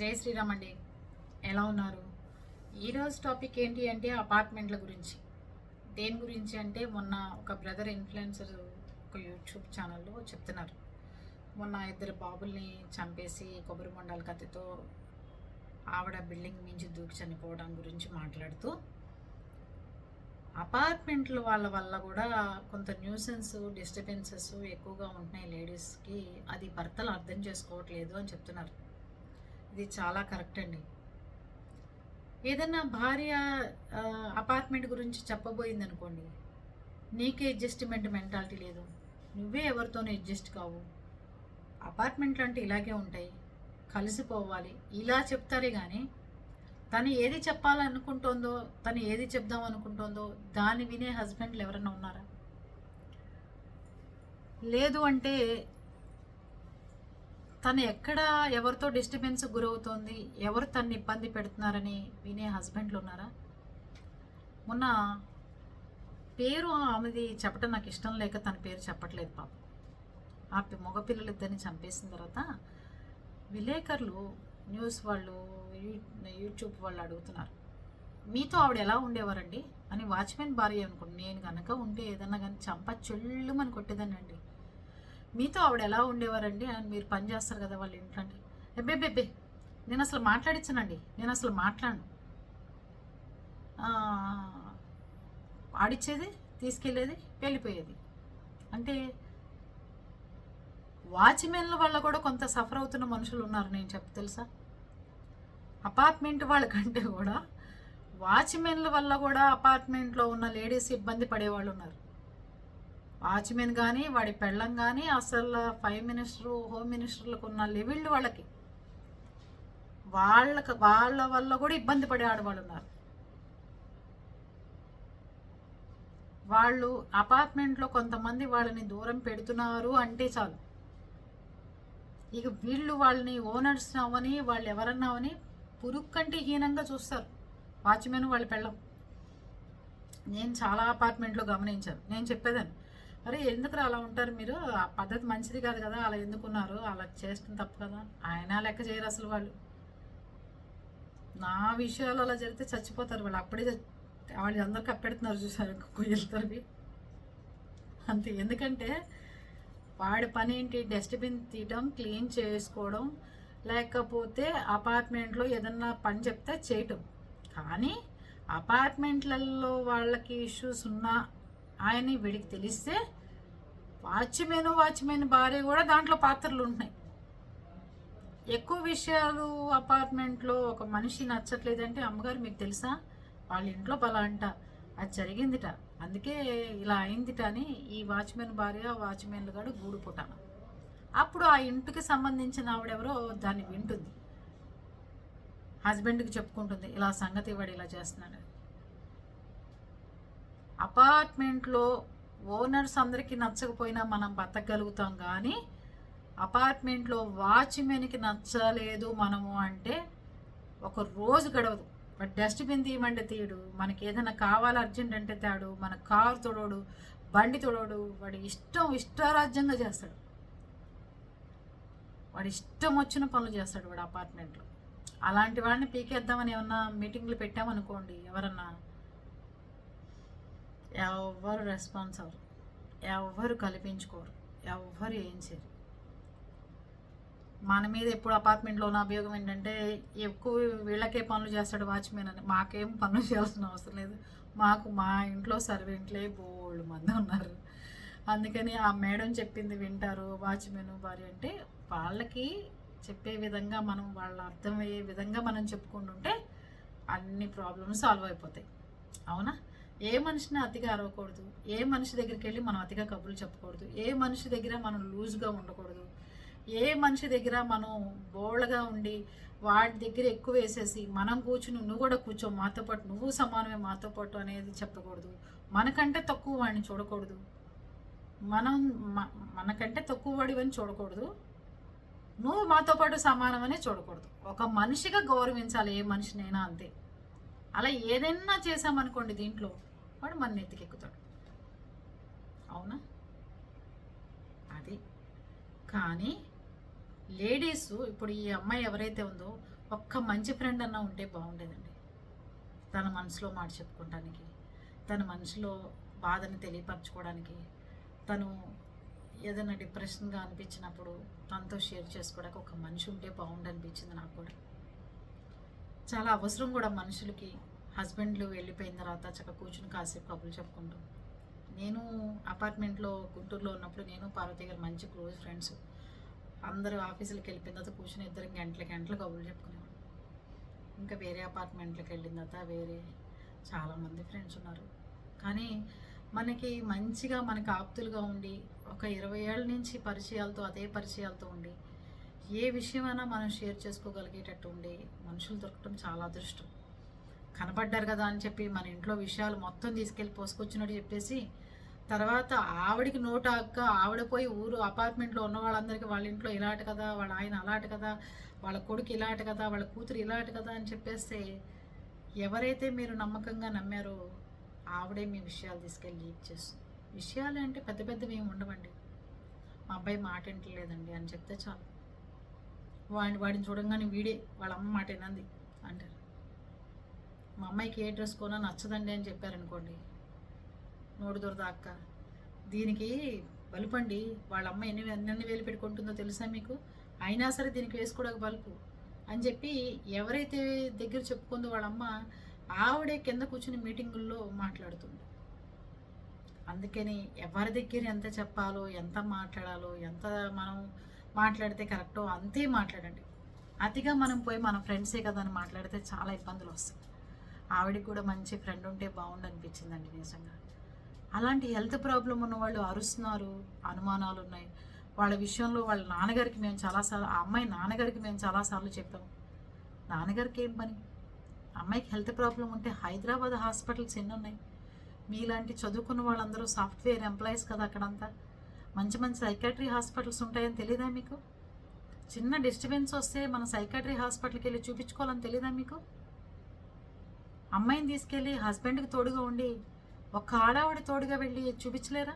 జై శ్రీరామ్ అండి. ఎలా ఉన్నారు? ఈరోజు టాపిక్ ఏంటి అంటే అపార్ట్మెంట్ల గురించి. దేని గురించి అంటే మొన్న ఒక బ్రదర్ ఇన్ఫ్లుయెన్సర్ ఒక యూట్యూబ్ ఛానల్లో చెప్తున్నారు. మొన్న ఇద్దరు బాబుల్ని చంపేసి కొబ్బరి మొండాల కత్తితో ఆవిడ బిల్డింగ్ మించి దూకి చనిపోవడం గురించి మాట్లాడుతూ అపార్ట్మెంట్ల వాళ్ళ వల్ల కూడా కొంత న్యూసెన్స్ డిస్టర్బెన్సెస్ ఎక్కువగా ఉంటున్నాయి లేడీస్కి. అది భర్తలు అర్థం చేసుకోవట్లేదు అని చెప్తున్నారు. ఇది చాలా కరెక్ట్ అండి. ఏదన్నా భార్య అపార్ట్మెంట్ గురించి చెప్పబోయింది అనుకోండి నీకే అడ్జస్ట్మెంట్ మెంటాలిటీ లేదు. నువ్వే ఎవరితోనూ అడ్జస్ట్ కావు. అపార్ట్మెంట్లు అంటే ఇలాగే ఉంటాయి. కలిసిపోవాలి. ఇలా చెప్తారే కానీ తను ఏది చెప్పాలనుకుంటోందో తను ఏది చెప్దాం అనుకుంటోందో దాన్ని వినే హస్బెండ్లు ఎవరైనా ఉన్నారా? లేదు అంటే తను ఎక్కడ ఎవరితో డిస్టర్బెన్స్ గురవుతోంది ఎవరు తన్ని ఇబ్బంది పెడుతున్నారని వినే హస్బెండ్లు ఉన్నారా? మొన్న పేరు ఆమెది చెప్పడం నాకు ఇష్టం లేక తన పేరు చెప్పట్లేదు పాప. ఆ పి- మగపిల్లలు ఇద్దరిని చంపేసిన తర్వాత విలేకరులు న్యూస్ వాళ్ళు యూట్యూబ్ వాళ్ళు అడుగుతున్నారు మీతో ఆవిడ ఎలా ఉండేవారండి? అని వాచ్మెన్ భార్య అనుకోండి నేను కనుక ఉంటే ఏదన్నా కానీ చంప చెల్లుమని కొట్టేదానండి మీతో ఆవిడ ఎలా ఉండేవారండి? అని మీరు పని చేస్తారు కదా వాళ్ళ ఇంట్లో అంటే ఎబ్బే బెబ్బే నేను అసలు మాట్లాడించనండి నేను అసలు మాట్లాడను. ఆడిచ్చేది తీసుకెళ్ళేది వెళ్ళిపోయేది. అంటే వాచ్మెన్ల వల్ల కూడా కొంత సఫర్ అవుతున్న మనుషులు ఉన్నారు నేను చెప్ప తెలుసా? అపార్ట్మెంట్ వాళ్ళకంటే కూడా వాచ్మెన్ల వల్ల కూడా అపార్ట్మెంట్లో ఉన్న లేడీస్ ఇబ్బంది పడేవాళ్ళు ఉన్నారు. వాచ్మెన్ కానీ వాడి పెళ్ళం కానీ అసలు ప్రైమ్ మినిస్టర్ హోమ్ మినిస్టర్లకు ఉన్న లెవెల్ వాళ్ళకి. వాళ్ళకి వాళ్ళ వల్ల కూడా ఇబ్బంది పడే ఆడవాళ్ళు ఉన్నారు. వాళ్ళు అపార్ట్మెంట్లో కొంతమంది వాళ్ళని దూరం పెడుతున్నారు అంటే చాలు. ఇక వీళ్ళు వాళ్ళని ఓనర్స్ అవని వాళ్ళు ఎవరన్నా అవని పురుక్కంటే హీనంగా చూస్తారు. వాచ్మెన్ వాళ్ళ పెళ్ళం. నేను చాలా అపార్ట్మెంట్లో గమనించాను. నేను చెప్పేదాన్ని. అరే ఎందుకు అలా ఉంటారు మీరు? ఆ పద్ధతి మంచిది కాదు కదా అలా ఎందుకున్నారు? అలా చేస్తుంది తప్పు కదా? ఆయన లెక్క చేయరు అసలు వాళ్ళు. నా విషయాలు అలా జరిగితే చచ్చిపోతారు వాళ్ళు. అప్పుడే చచ్చి- వాళ్ళు అందరు కప్పెడుతున్నారు చూసారు కొయ్యలతోవి అంతే. ఎందుకంటే వాడి పని ఏంటి? డస్ట్బిన్ తీయడం క్లీన్ చేసుకోవడం లేకపోతే అపార్ట్మెంట్లో ఏదన్నా పని చెప్తే చేయటం. కానీ అపార్ట్మెంట్లలో వాళ్ళకి ఇష్యూస్ ఉన్నా ఆయన వీడికి తెలిస్తే వాచ్మెన్ వాచ్మెన్ భార్య కూడా దాంట్లో పాత్రలు ఉంటున్నాయి ఎక్కువ విషయాలు అపార్ట్మెంట్లో ఒక మనిషి నచ్చట్లేదంటే అమ్మగారు మీకు తెలుసా? వాళ్ళ ఇంట్లో బలా అంట. అది జరిగిందిట. అందుకే ఇలా అయిందిట అని ఈ వాచ్మెన్ భార్య వాచ్మెన్లు కూడా గూడు పుట్టాను అప్పుడు ఆ ఇంటికి సంబంధించిన ఆవిడెవరో దాన్ని వింటుంది. హస్బెండ్కి చెప్పుకుంటుంది. ఇలా సంగతి వాడు ఇలా చేస్తున్నాడు. అపార్ట్మెంట్లో ఓనర్స్ అందరికీ నచ్చకపోయినా మనం బతకగలుగుతాం కానీ అపార్ట్మెంట్లో వాచ్మెన్కి నచ్చలేదు మనము అంటే ఒక రోజు గడవదు. But dustbin తీయమంటే తీయడు. మనకి ఏదైనా కావాలి అర్జెంట్ అంటే తేడు. మన కారు తొడవడు బండి తొడవడు. వాడి ఇష్టం ఇష్టారాజ్యంగా చేస్తాడు. వాడి ఇష్టం వచ్చిన పనులు చేస్తాడు వాడు అపార్ట్మెంట్లో. అలాంటి వాడిని పీకేద్దామని ఏమన్నా మీటింగ్లు పెట్టామనుకోండి ఎవరన్నా ఎవ్వరు రెస్పాన్స్ అవ్వరు. ఎవ్వరు కల్పించుకోరు. ఎవ్వరు ఏం చేయరు. మన మీద ఎప్పుడు అపార్ట్మెంట్లో ఉన్న ఉపయోగం ఏంటంటే ఎక్కువ వీళ్ళకే పనులు చేస్తాడు వాచ్మెన్ అని. మాకేం పనులు చేయాల్సిన అవసరం లేదు. మాకు మా ఇంట్లో సర్వెంట్లే బోళ్ళు మంది ఉన్నారు. అందుకని ఆ మేడం చెప్పింది వింటారు వాచ్మెన్ భార్య అంటే వాళ్ళకి చెప్పే విధంగా మనం వాళ్ళ అర్థమయ్యే విధంగా మనం చెప్పుకుంటుంటే అన్ని ప్రాబ్లమ్స్ సాల్వ్ అయిపోతాయి. అవునా? ఏ మనిషిని అతిగా అరవకూడదు ఏ మనిషి దగ్గరికి వెళ్ళి మనం అతిగా కబుర్లు చెప్పకూడదు ఏ మనిషి దగ్గర మనం లూజ్గా ఉండకూడదు ఏ మనిషి దగ్గర మనం బోల్డ్గా ఉండి వాడి దగ్గర ఎక్కువ వేసేసి మనం కూర్చుని నువ్వు కూడా కూర్చో మాతో పాటు నువ్వు సమానమే మాతో పాటు అనేది చెప్పకూడదు. మనకంటే తక్కువ వాడిని చూడకూడదు. మనం మనకంటే తక్కువ వాడివని చూడకూడదు. నువ్వు మాతో పాటు సమానమనే చూడకూడదు. ఒక మనిషిగా గౌరవించాలి ఏ మనిషినైనా అంతే. అలా ఏదైనా చేసామనుకోండి దీంట్లో వాడు మన నెత్తికెక్కుతాడు. అవునా? అది. కానీ లేడీస్ ఇప్పుడు ఈ అమ్మాయి ఎవరైతే ఉందో ఒక్క మంచి ఫ్రెండ్ అన్న ఉంటే బాగుండేదండి. తన మనసులో మాట చెప్పుకోవడానికి తన మనసులో బాధని తెలియపరచుకోవడానికి తను ఏదైనా డిప్రెషన్గా అనిపించినప్పుడు తనతో షేర్ చేసుకోవడానికి ఒక మనిషి ఉంటే బాగుండనిపించింది నాకు కూడా. చాలా అవసరం కూడా మనుషులకి హస్బెండ్లు వెళ్ళిపోయిన తర్వాత చక్కగా కూర్చుని కాసేపు కబుర్లు చెప్పుకుంటాం. నేను అపార్ట్మెంట్లో గుంటూరులో ఉన్నప్పుడు నేను పార్వతి గారు మంచి క్లోజ్ ఫ్రెండ్స్. అందరూ ఆఫీసులకు వెళ్ళిపోయిన తర్వాత కూర్చుని ఇద్దరు గంటల గంటలు కబుర్లు చెప్పుకునేవాడు ఇంకా వేరే అపార్ట్మెంట్లకు వెళ్ళిన తర్వాత వేరే చాలామంది ఫ్రెండ్స్ ఉన్నారు. కానీ మనకి మంచిగా మనకి ఆప్తులుగా ఉండి ఒక ఇరవై ఏళ్ళ నుంచి పరిచయాలతో అదే పరిచయాలతో ఉండి ఏ విషయమైనా మనం షేర్ చేసుకోగలిగేటట్టు ఉండి మనుషులు దొరకటం చాలా అదృష్టం. కనపడ్డారు కదా అని చెప్పి మన ఇంట్లో విషయాలు మొత్తం తీసుకెళ్ళి పోసుకొచ్చినట్టు చెప్పేసి తర్వాత ఆవిడికి నోట అక్క ఆవిడ పోయి ఊరు అపార్ట్మెంట్లో ఉన్న వాళ్ళందరికీ వాళ్ళ ఇంట్లో ఇలాంటి కదా వాళ్ళ ఆయన అలాంటి కదా వాళ్ళ కొడుకు ఇలాంటి కదా వాళ్ళ కూతురు ఇలాంటి కదా అని చెప్పేస్తే ఎవరైతే మీరు నమ్మకంగా నమ్మారో ఆవిడే మీ విషయాలు తీసుకెళ్ళి లీక్ చేస్తుంది. విషయాలు అంటే పెద్ద పెద్దవి ఏమి ఉండవండి. మా అబ్బాయి మాట వింటలేదండి అని చెప్తే చాలు. వాడిని వాడిని చూడంగానే వీడే వాళ్ళ అమ్మ మాట వినంది అంటారు. మా అమ్మాయికి ఏ డ్రెస్ కొనా నచ్చదండి అని చెప్పారనుకోండి నోడు దొరద అక్క. దీనికి బలుపండి వాళ్ళ అమ్మ ఎన్ని ఎన్ని వేలు పెట్టుకుంటుందో తెలుసా మీకు? అయినా సరే దీనికి వేసుకోవడానికి బలుపు అని చెప్పి ఎవరైతే దగ్గర చెప్పుకుందో వాళ్ళ అమ్మ ఆవిడే కింద కూర్చుని మీటింగుల్లో మాట్లాడుతుంది. అందుకని ఎవరి దగ్గర ఎంత చెప్పాలో ఎంత మాట్లాడాలో ఎంత మనం మాట్లాడితే కరెక్టో అంతే మాట్లాడండి. అతిగా మనం పోయి మన ఫ్రెండ్సే కదా అని మాట్లాడితే చాలా ఇబ్బందులు వస్తాయి. ఆవిడకి కూడా మంచి ఫ్రెండ్ ఉంటే బాగుండు అనిపించిందండి నిజంగా. అలాంటి హెల్త్ ప్రాబ్లం ఉన్న వాళ్ళు అరుస్తున్నారు అనుమానాలు ఉన్నాయి వాళ్ళ విషయంలో వాళ్ళ నాన్నగారికి మేము చాలాసార్లు ఆ అమ్మాయి నాన్నగారికి మేము చాలాసార్లు చెప్పాము నాన్నగారికి ఏం పని? అమ్మాయికి హెల్త్ ప్రాబ్లం ఉంటే హైదరాబాద్ హాస్పిటల్స్ ఎన్ని ఉన్నాయి మీలాంటి చదువుకున్న వాళ్ళందరూ సాఫ్ట్వేర్ ఎంప్లాయీస్ కదా అక్కడంతా? మంచి మంచి సైకాట్రీ హాస్పిటల్స్ ఉంటాయని తెలియదా మీకు? చిన్న డిస్టర్బెన్స్ వస్తే మన సైకాట్రీ హాస్పిటల్కి వెళ్ళి చూపించుకోవాలని తెలియదా మీకు? అమ్మాయిని తీసుకెళ్ళి హస్బెండ్కి తోడుగా ఉండి ఒక్క ఆడావిడ తోడుగా వెళ్ళి చూపించలేరా?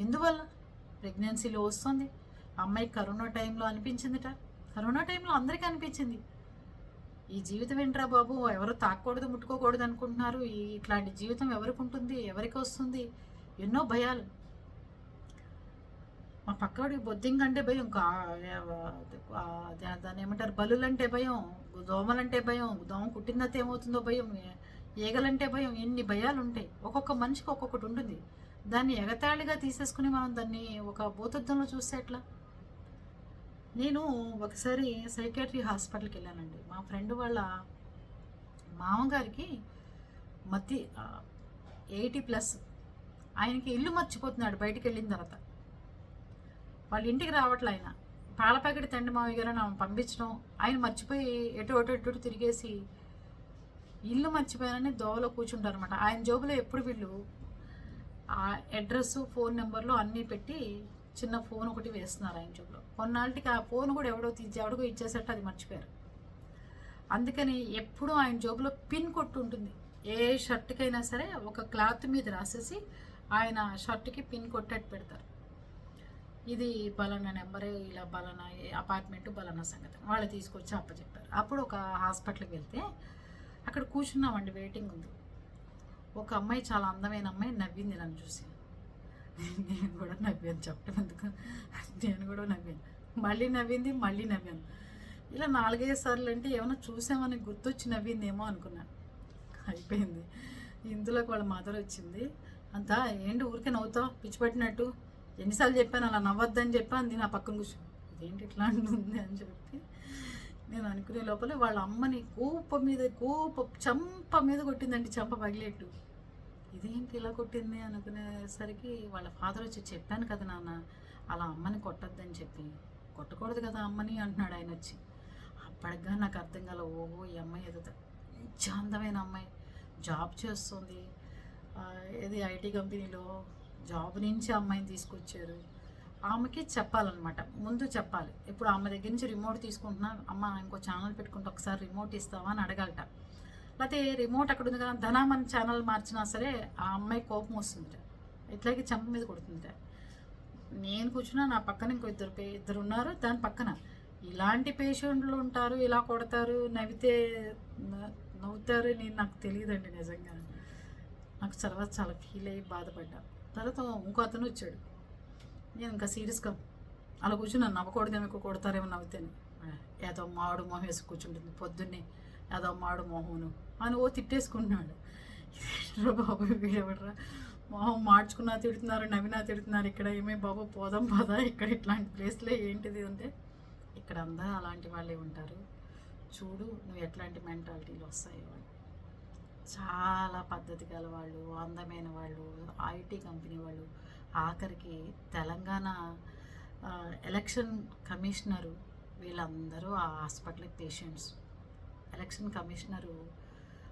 ఎందువల్ల? ప్రెగ్నెన్సీలో వస్తుంది. అమ్మాయి కరోనా టైంలో అనిపించిందిట. కరోనా టైంలో అందరికీ అనిపించింది. ఈ జీవితం ఏంట్రా బాబు? ఎవరు తాకూడదు ముట్టుకోకూడదు అనుకుంటున్నారు. ఇట్లాంటి జీవితం ఎవరికి ఉంటుంది? ఎవరికి వస్తుంది? ఎన్నో భయాలు. మా పక్కవాడికి బొద్దింకంటే భయం కా దాన్ని ఏమంటారు? బలులంటే భయం దోమలంటే భయం దోమ కుట్టినట్టు ఏమవుతుందో భయం ఏగలంటే ఈగలంటే భయం ఎన్ని భయాలు ఉంటాయి ఒక్కొక్క మనిషికి ఒక్కొక్కటి ఉంటుంది. దాన్ని ఎగతాళిగా తీసేసుకుని మనం దాన్ని ఒక భూతత్వంలో చూస్తే ఎట్లా? నేను ఒకసారి సైకాట్రీ హాస్పిటల్కి వెళ్ళానండి. మా ఫ్రెండ్ వాళ్ళ మామగారికి మతి ఎయిటీ ప్లస్ ఆయనకి ఇల్లు మర్చిపోతున్నాడు బయటికి వెళ్ళిన తర్వాత. వాళ్ళ ఇంటికి రావట్లే ఆయన. పాల ప్యాకెట్ తండ్రి మామయ్య గారు ఆమె పంపించడం ఆయన మర్చిపోయి ఎటు అటు ఎటు తిరిగేసి ఇల్లు మర్చిపోయానని దోవలో కూర్చుంటారు అనమాట ఆయన జోబులో ఎప్పుడు వీళ్ళు ఆ అడ్రస్ ఫోన్ నెంబర్లు అన్నీ పెట్టి చిన్న ఫోన్ ఒకటి వేస్తున్నారు ఆయన జోబులో. కొన్నాళ్ళకి ఆ ఫోన్ కూడా ఎవడో తీసి ఎవడికో ఇచ్చేసట్టు అది మర్చిపోయారు. అందుకని ఎప్పుడూ ఆయన జోబులో పిన్ కొట్టు ఉంటుంది. ఏ షర్ట్కైనా సరే ఒక క్లాత్ మీద రాసేసి ఆయన షర్ట్కి పిన్ కొట్టేట్టు పెడతారు. ఇది బలానా నెంబరే ఇలా బలానా అపార్ట్మెంట్ బలానా సంగతి. వాళ్ళు తీసుకొచ్చి అప్పచెప్పారు. అప్పుడు ఒక హాస్పిటల్కి వెళ్తే అక్కడ కూర్చున్నామండి వెయిటింగ్ ఉంది. ఒక అమ్మాయి చాలా అందమైన అమ్మాయి నవ్వింది నన్ను చూసి. నేను కూడా నవ్వాను చెప్పడం ఎందుకు? నేను కూడా నవ్వాను. మళ్ళీ నవ్వింది మళ్ళీ నవ్వాను. ఇలా నాలుగైదు సార్లు అంటే ఏమైనా చూసామని గుర్తొచ్చి నవ్విందేమో అనుకున్నాను అయిపోయింది. ఇందులోకి వాళ్ళ మదర్ వచ్చింది. అంతా ఏంటి ఊరికే నవ్వుతావు? పిచ్చిపెట్టినట్టు ఎన్నిసార్లు చెప్పాను అలా నవ్వద్దని చెప్పి అంది నా పక్కన కూర్చో ఇదేంటి ఇట్లా అంటుంది? అని చెప్పి నేను అనుకునే లోపల వాళ్ళ అమ్మని కోప మీద కోప చంప మీద కొట్టిందండి చంప పగిలేట్టు ఇదేంటి ఇలా కొట్టింది? అనుకునేసరికి వాళ్ళ ఫాదర్ వచ్చి చెప్పాను కదా నాన్న అలా అమ్మని కొట్టద్దని చెప్పి. కొట్టకూడదు కదా అమ్మని అంటున్నాడు ఆయన వచ్చి. అప్పటిగా నాకు అర్థం కాల ఓహో ఈ అమ్మాయి ఏదో మంచి అందమైన అమ్మాయి జాబ్ చేస్తుంది ఏది ఐటీ కంపెనీలో జాబ్ నుంచి అమ్మాయిని తీసుకొచ్చారు. ఆమెకి చెప్పాలన్నమాట. ముందు చెప్పాలి. ఇప్పుడు ఆమె దగ్గర నుంచి రిమోట్ తీసుకుంటున్నా అమ్మ ఇంకో ఛానల్ పెట్టుకుంటే ఒకసారి రిమోట్ ఇస్తావా అని అడగాలట. లేకపోతే రిమోట్ అక్కడ ఉంది కదా ధనా మన ఛానల్ మార్చినా సరే ఆ అమ్మాయి కోపం వస్తుందిట. ఇట్లాగే చెంప మీద కొడుతుందిట. నేను కూర్చున్నా నా పక్కన ఇంకో ఇద్దరు పే- ఇద్దరు ఉన్నారు దాని పక్కన. ఇలాంటి పేషెంట్లు ఉంటారు ఇలా కొడతారు నవ్వితే న- నవ్వుతారు నేను నాకు తెలియదండి నిజంగా. నాకు తర్వాత చాలా ఫీల్ అయ్యి బాధపడ్డా. తర్వాత ఇంకో అతను వచ్చాడు. నేను ఇంకా సీరియస్గా అలా కూర్చుని నన్ను నవ్వకూడదేమో కొడతారేమో నవ్వుతాను. ఏదో మాడు మొహం వేసి కూర్చుంటుంది. పొద్దున్నే ఏదో మాడు మొహమును అని ఓ తిట్టేసుకుంటున్నాడు. బాబు వీడెవడరా? మొహం మార్చుకున్నా తిడుతున్నారు నవ్వినా తిడుతున్నారు. ఇక్కడ ఏమే బాబు పోదాం పదా? ఇక్కడ ఇట్లాంటి ప్లేస్లో ఏంటిది? అంటే ఇక్కడ అందరూ అలాంటి వాళ్ళే ఉంటారు. చూడు నువ్వు ఎట్లాంటి మెంటాలిటీలు వస్తాయో అని. చాలా పద్ధతి గల వాళ్ళు అందమైన వాళ్ళు ఐటీ కంపెనీ వాళ్ళు. ఆఖరికి తెలంగాణ ఎలక్షన్ కమిషనరు వీళ్ళందరూ ఆ హాస్పిటల్ పేషెంట్స్. ఎలక్షన్ కమిషనరు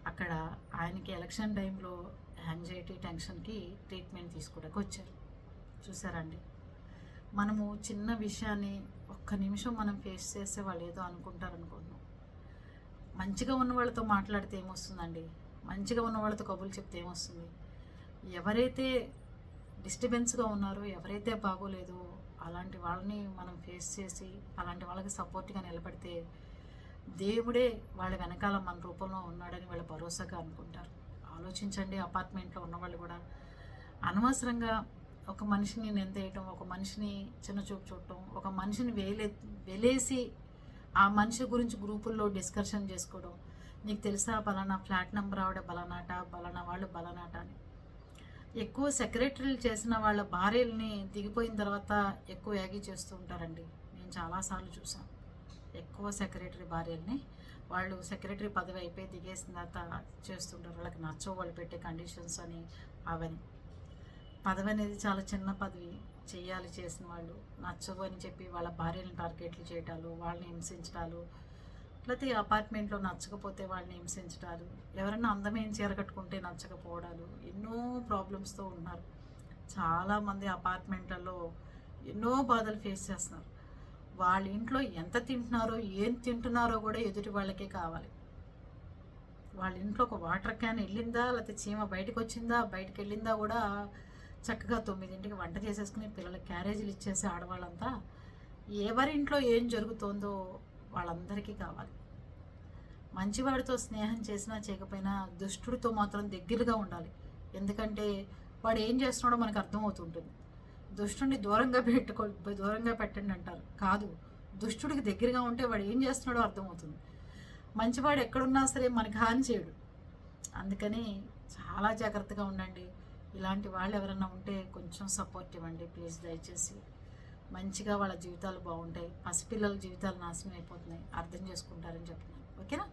అక్కడ ఆయనకి ఎలక్షన్ టైంలో యాంగ్జైటీ టెన్షన్కి ట్రీట్మెంట్ తీసుకోవడానికి వచ్చారు. చూసారండి? మనము చిన్న విషయాన్ని ఒక్క నిమిషం మనం ఫేస్ చేస్తే వాళ్ళు ఏదో అనుకుంటారు అనుకుంటున్నాం మంచిగా ఉన్న వాళ్ళతో మాట్లాడితే ఏమొస్తుందండి? మంచిగా ఉన్న వాళ్ళతో కబుర్లు చెప్తే ఏమొస్తుంది? ఎవరైతే డిస్టర్బెన్స్గా ఉన్నారో ఎవరైతే బాగోలేదో అలాంటి వాళ్ళని మనం ఫేస్ చేసి అలాంటి వాళ్ళకి సపోర్ట్గా నిలబడితే దేవుడే వాళ్ళ వెనకాల మన రూపంలో ఉన్నాడని వాళ్ళ భరోసాగా అనుకుంటారు. ఆలోచించండి అపార్ట్మెంట్లో ఉన్నవాళ్ళు కూడా. అనవసరంగా ఒక మనిషిని నిందేయటం ఒక మనిషిని చిన్న చూపు చూడటం ఒక మనిషిని వేలే వెలేసి ఆ మనిషి గురించి గ్రూపుల్లో డిస్కషన్ చేసుకోవడం నీకు తెలుసా బలానా ఫ్లాట్ నెంబర్ ఆవిడ బలనాట బలానా వాళ్ళు బలనాట అని. ఎక్కువ సెక్రటరీలు చేసిన వాళ్ళ భార్యల్ని దిగిపోయిన తర్వాత ఎక్కువ యాగి చేస్తూ ఉంటారండి. నేను చాలాసార్లు చూసాను ఎక్కువ సెక్రటరీ భార్యల్ని వాళ్ళు సెక్రటరీ పదవి అయిపోయి దిగేసిన తర్వాత చేస్తుంటారు. వాళ్ళకి నచ్చవు వాళ్ళు పెట్టే కండిషన్స్ అని అవని. పదవి అనేది చాలా చిన్న పదవి. చేయాలి చేసిన వాళ్ళు నచ్చవు అని చెప్పి వాళ్ళ భార్యలను టార్గెట్లు చేయటాలు వాళ్ళని హింసించడాలు లేకపోతే అపార్ట్మెంట్లో నచ్చకపోతే వాళ్ళని హింసించడాలు ఎవరైనా అందమైన చీర కట్టుకుంటే నచ్చకపోవడాలు ఎన్నో ప్రాబ్లమ్స్తో ఉన్నారు. చాలామంది అపార్ట్మెంట్లలో ఎన్నో బాధలు ఫేస్ చేస్తున్నారు. వాళ్ళ ఇంట్లో ఎంత తింటున్నారో ఏం తింటున్నారో కూడా ఎదుటి వాళ్ళకే కావాలి. వాళ్ళ ఇంట్లో ఒక వాటర్ క్యాన్ వెళ్ళిందా లేకపోతే చీమ బయటకు వచ్చిందా బయటకు వెళ్ళిందా కూడా చక్కగా తొమ్మిదింటికి వంట చేసేసుకుని పిల్లల క్యారేజీలు ఇచ్చేసి ఆడవాళ్ళంతా ఎవరింట్లో ఏం జరుగుతోందో వాళ్ళందరికీ కావాలి. మంచివాడితో స్నేహం చేసినా చేయకపోయినా దుష్టుడితో మాత్రం దగ్గరగా ఉండాలి. ఎందుకంటే వాడు ఏం చేస్తున్నాడో మనకు అర్థమవుతుంటుంది. దుష్టుడిని దూరంగా పెట్టుకో దూరంగా పెట్టండి అంటారు. కాదు దుష్టుడికి దగ్గరగా ఉంటే వాడు ఏం చేస్తున్నాడో అర్థమవుతుంది. మంచివాడు ఎక్కడున్నా సరే మనకి హాని చేయడు. అందుకని చాలా జాగ్రత్తగా ఉండండి. ఇలాంటి వాళ్ళు ఎవరైనా ఉంటే కొంచెం సపోర్ట్ ఇవ్వండి. ప్లీజ్ దయచేసి. మంచిగా వాళ్ళ జీవితాలు బాగుంటాయి. పసిపిల్లల జీవితాలు నాశనం అయిపోతున్నాయి. అర్థం చేసుకుంటారని చెప్తున్నాను. ఓకేనా?